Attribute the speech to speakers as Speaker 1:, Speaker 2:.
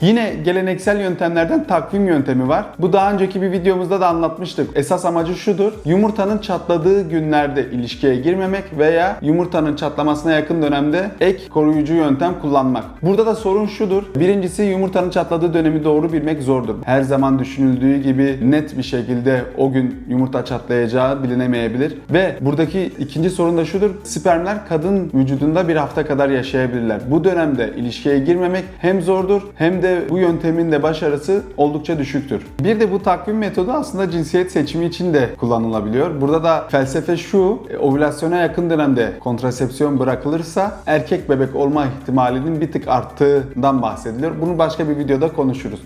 Speaker 1: Yine geleneksel yöntemlerden takvim yöntemi var. Bu daha önceki bir videomuzda da anlatmıştık. Esas amacı şudur. Yumurtanın çatladığı günlerde ilişkiye girmemek veya yumurtanın çatlamasına yakın dönemde ek koruyucu yöntem kullanmak. Burada da sorun şudur. Birincisi yumurtanın çatladığı dönemi doğru bilmek zordur. Her zaman düşünüldüğü gibi net bir şekilde o gün yumurta çatlayacağı bilinemeyebilir. Ve buradaki ikinci sorun da şudur. Spermler kadın vücudunda bir hafta kadar yaşayabilirler. Bu dönemde ilişkiye girmemek hem zordur hem de bu yöntemin de başarısı oldukça düşüktür. Bir de bu takvim metodu aslında cinsiyet seçimi için de kullanılabiliyor. Burada da felsefe şu, e, ovülasyona yakın dönemde kontrasepsiyon bırakılırsa erkek bebek olma ihtimalinin bir tık arttığından bahsediliyor. Bunu başka bir videoda konuşuruz.